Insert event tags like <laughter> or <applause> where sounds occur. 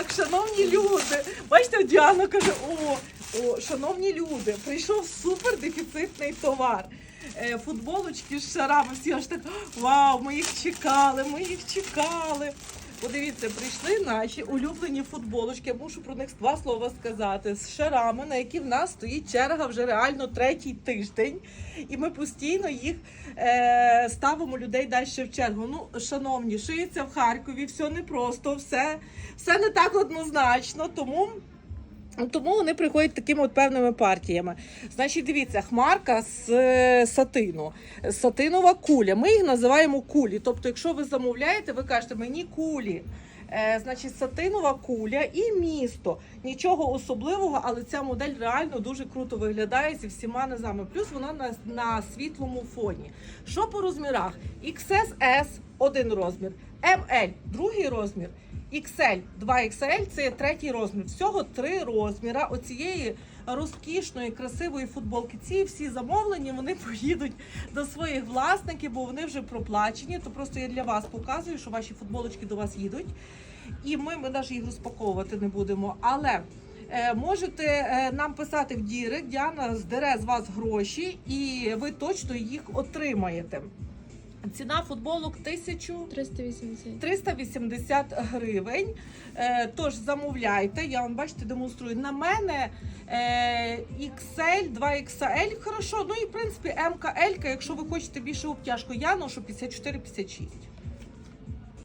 Так, шановні люди, бачите, Діана каже: о, о, шановні люди, прийшов супер дефіцитний товар. Е, футболочки з шарами. Всі аж так вау, ми їх чекали, ми їх чекали. Подивіться, прийшли наші улюблені футболочки. Я мушу про них два слова сказати з шарами, на які в нас стоїть черга вже реально третій тиждень. І ми постійно їх е, ставимо людей далі в чергу. Ну, шановні, шиється в Харкові, все непросто, все, все не так однозначно. Тому. Тому вони приходять такими от певними партіями. Значить, дивіться, хмарка з е, сатину, сатинова куля. Ми їх називаємо кулі. Тобто, якщо ви замовляєте, ви кажете мені кулі. Е, значить, сатинова куля і місто. Нічого особливого, але ця модель реально дуже круто виглядає зі всіма низами. Плюс вона на, на світлому фоні. Що по розмірах? XSS – один розмір, ML – другий розмір. XL, 2XL це третій розмір. Всього три розміра. Оцієї розкішної, красивої футболки. Ці всі замовлені вони <laughs> поїдуть до своїх власників, бо вони вже проплачені. То просто я для вас показую, що ваші футболочки до вас їдуть. І ми, ми навіть їх розпаковувати не будемо. Але е, можете е, нам писати в Дірект, Діана здере з вас гроші, і ви точно їх отримаєте. Ціна футболок 1380 380. 380 гривень. Е, тож замовляйте. Я вам бачите, демонструю. На мене е, XL, 2XL, хорошо. Ну і в принципі МКЛ, якщо ви хочете більше обтяжку, я ношу 54-56.